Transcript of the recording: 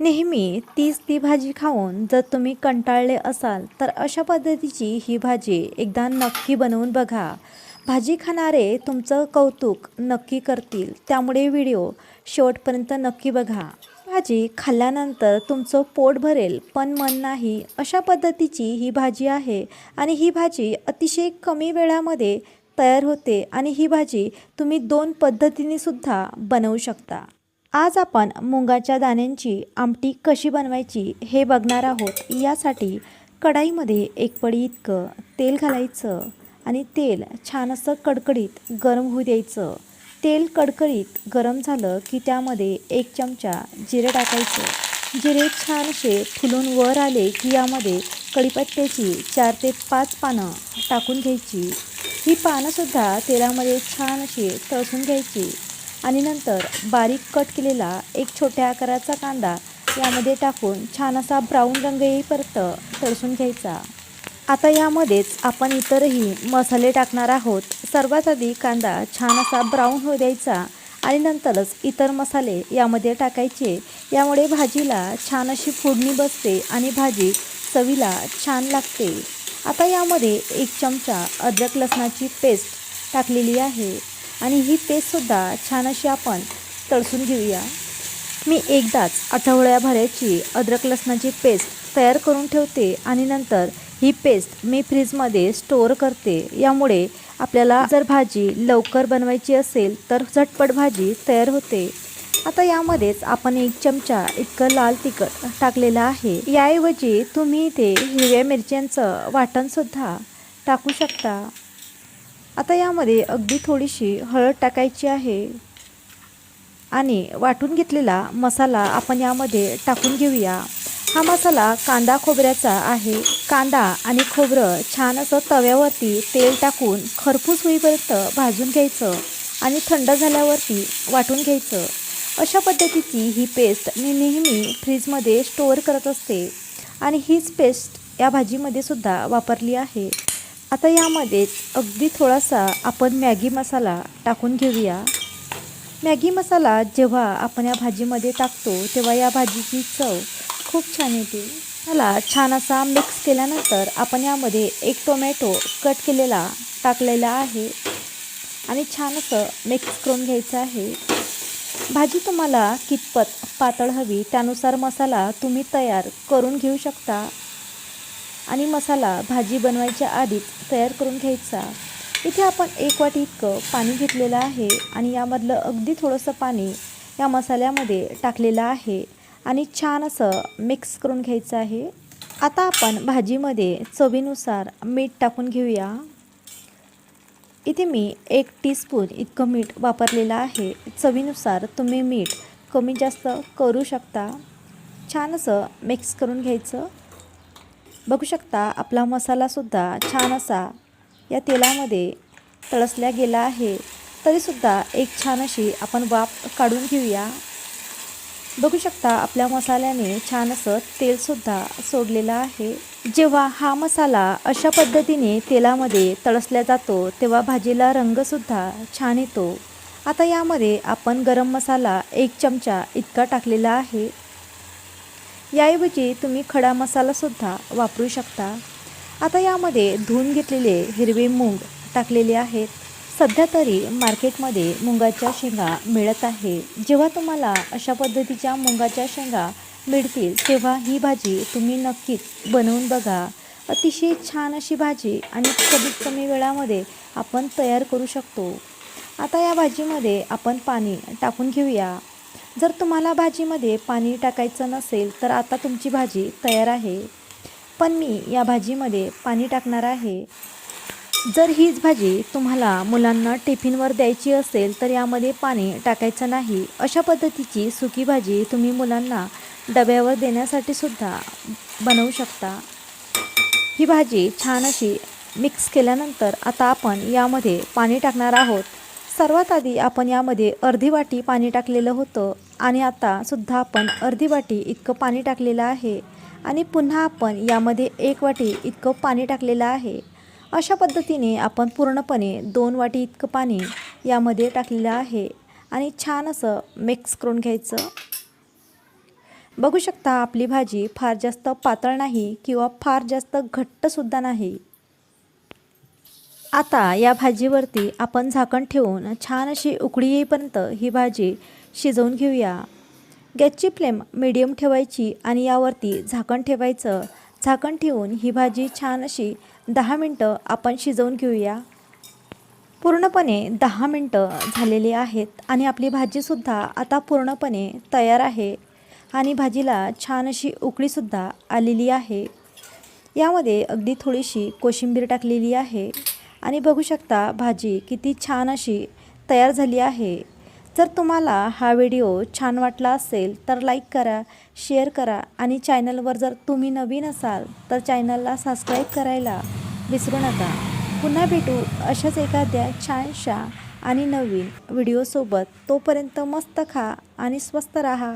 नेहमी तीच ती भाजी खाऊन जर तुम्ही कंटाळले असाल तर अशा पद्धतीची ही भाजी एकदा नक्की बनवून बघा. भाजी खाणारे तुमचं कौतुक नक्की करतील. त्यामुळे व्हिडिओ शेवटपर्यंत नक्की बघा. भाजी खाल्ल्यानंतर तुमचं पोट भरेल पण मन नाही. अशा पद्धतीची ही भाजी आहे आणि ही भाजी अतिशय कमी वेळामध्ये तयार होते आणि ही भाजी तुम्ही दोन पद्धतीने सुद्धा बनवू शकता. आज आपण मुंगाच्या दाण्यांची आमटी कशी बनवायची हे बघणार आहोत. यासाठी कढाईमध्ये एक पडी इतकं तेल घालायचं आणि तेल छान असं कडकडीत गरम होऊ द्यायचं. तेल कडकडीत गरम झालं की त्यामध्ये एक चमचा जिरे टाकायचं. जिरे छान असे फुलून वर आले की यामध्ये कढीपत्त्याची चार ते पाच पानं टाकून घ्यायची. ही पानंसुद्धा तेलामध्ये छान अशी तळसून घ्यायची. आणि नंतर बारीक कट केलेला एक छोट्या आकाराचा कांदा यामध्ये टाकून छान असा ब्राऊन रंग येईपर्यंत तळसून घ्यायचा. आता यामध्येच आपण इतरही मसाले टाकणार आहोत. सर्वात आधी कांदा छान असा ब्राऊन होऊ द्यायचा आणि नंतरच इतर मसाले यामध्ये टाकायचे. यामुळे भाजीला छान अशी फोडणी बसते आणि भाजी चवीला छान लागते. आता यामध्ये एक चमचा अद्रक लसणाची पेस्ट टाकलेली आहे. आणि ही पेस्टसुद्धा छान अशी आपण तळसून घेऊया. मी एकदाच आठवड्याभराची अद्रक लसणाची पेस्ट तयार करून ठेवते आणि नंतर ही पेस्ट मी फ्रीजमध्ये स्टोअर करते. यामुळे आपल्याला जर भाजी लवकर बनवायची असेल तर झटपट भाजी तयार होते. आता यामध्येच आपण एक चमचा इतकं लाल तिखट टाकलेलं आहे. याऐवजी तुम्ही इथे हिरव्या मिरच्यांचं वाटणसुद्धा टाकू शकता. आता यामध्ये अगदी थोडीशी हळद टाकायची आहे आणि वाटून घेतलेला मसाला आपण यामध्ये टाकून घेऊया. हा मसाला कांदा खोबऱ्याचा आहे. कांदा आणि खोबरं छान असं तव्यावरती तेल टाकून खरपूस होईपर्यंत भाजून घ्यायचं आणि थंड झाल्यावरती वाटून घ्यायचं. अशा पद्धतीची ही पेस्ट मी नेहमी फ्रीजमध्ये स्टोअर करत असते आणि हीच पेस्ट या भाजीमध्ये सुद्धा वापरली आहे. आता यामध्येच अगदी थोडासा आपण मॅगी मसाला टाकून घेऊया. मॅगी मसाला जेव्हा आपण या भाजीमध्ये टाकतो तेव्हा या भाजीची चव खूप छान येते. त्याला छान असा मिक्स केल्यानंतर आपण यामध्ये एक टोमॅटो कट केलेला टाकलेला आहे आणि छान असं मिक्स करून घ्यायचं आहे. भाजी तुम्हाला कितपत पातळ हवी त्यानुसार मसाला तुम्ही तयार करून घेऊ शकता. आणि मसाला भाजी बनवायच्या आधीच तयार करून घ्यायचा. इथे आपण एक वाटी इतकं पाणी घेतलेलं आहे आणि यामधलं अगदी थोडंसं पाणी या मसाल्यामध्ये टाकलेलं आहे आणि छान असं मिक्स करून घ्यायचं आहे. आता आपण भाजीमध्ये चवीनुसार मीठ टाकून घेऊया. इथे मी एक टीस्पून इतकं मीठ वापरलेलं आहे. चवीनुसार तुम्ही मीठ कमी जास्त करू शकता. छान असं मिक्स करून घ्यायचं. बघू शकता आपला मसालासुद्धा छान असा या तेलामध्ये तळसल्या गेला आहे. तरीसुद्धा एक छान अशी आपण वाफ काढून घेऊया. बघू शकता आपल्या मसाल्याने छान असं तेलसुद्धा सोडलेलं आहे. जेव्हा हा मसाला अशा पद्धतीने तेलामध्ये तळसल्या जातो तेव्हा भाजीला रंगसुद्धा छान येतो. आता यामध्ये आपण गरम मसाला एक चमचा इतका टाकलेला आहे. याऐवजी तुम्ही खडा मसालासुद्धा वापरू शकता. आता यामध्ये धुवून घेतलेले हिरवे मूग टाकलेले आहेत. सध्या तरी मार्केटमध्ये मुंगाच्या शेंगा मिळत आहे. जेव्हा तुम्हाला अशा पद्धतीच्या मुंगाच्या शेंगा मिळतील तेव्हा ही भाजी तुम्ही नक्कीच बनवून बघा. अतिशय छान अशी भाजी आणि कमीत कमी वेळामध्ये आपण तयार करू शकतो. आता या भाजीमध्ये आपण पाणी टाकून घेऊया. जर तुम्हाला भाजीमध्ये पाणी टाकायचं नसेल तर आता तुमची भाजी तयार आहे. पण मी या भाजीमध्ये पाणी टाकणार आहे. जर हीच भाजी तुम्हाला मुलांना टिफिनवर द्यायची असेल तर यामध्ये पाणी टाकायचं नाही. अशा पद्धतीची सुकी भाजी तुम्ही मुलांना डब्यावर देण्यासाठी सुद्धा बनवू शकता. ही भाजी छान अशी मिक्स केल्यानंतर आता आपण यामध्ये पाणी टाकणार आहोत. सर्वात आधी आपण यामध्ये अर्धी वाटी पाणी टाकलेलं होतं आणि आता सुद्धा आपण अर्धी वाटी इतकं पाणी टाकलेलं आहे आणि पुन्हा आपण यामध्ये एक वाटी इतकं पाणी टाकलेलं आहे. अशा पद्धतीने आपण पूर्णपणे दोन वाटी इतकं पाणी यामध्ये टाकलेलं आहे आणि छान असं मिक्स करून घ्यायचं. बघू शकता आपली भाजी फार जास्त पातळ नाही किंवा फार जास्त घट्टसुद्धा नाही. आता या भाजीवरती आपण झाकण ठेवून छान अशी उकळी येईपर्यंत ही भाजी शिजवून घेऊया. गॅसची फ्लेम मिडियम ठेवायची आणि यावरती झाकण ठेवायचं. झाकण ठेवून ही भाजी छान अशी दहा मिनटं आपण शिजवून घेऊया. पूर्णपणे दहा मिनटं झालेली आहेत आणि आपली भाजीसुद्धा आता पूर्णपणे तयार आहे आणि भाजीला छान अशी उकळीसुद्धा आलेली आहे. यामध्ये अगदी थोडीशी कोशिंबीर टाकलेली आहे. आणि बघू शकता भाजी किती छान अशी तयार झाली आहे. जर तुम्हाला हा व्हिडिओ छान वाटला असेल तर लाईक करा शेअर करा आणि चॅनलवर जर तुम्ही नवीन असाल तर चॅनलला सबस्क्राईब करायला विसरू नका. पुन्हा भेटू अशाच एखाद्या छानशा आणि नवीन व्हिडिओसोबत. तोपर्यंत मस्त खा आणि स्वस्त राहा.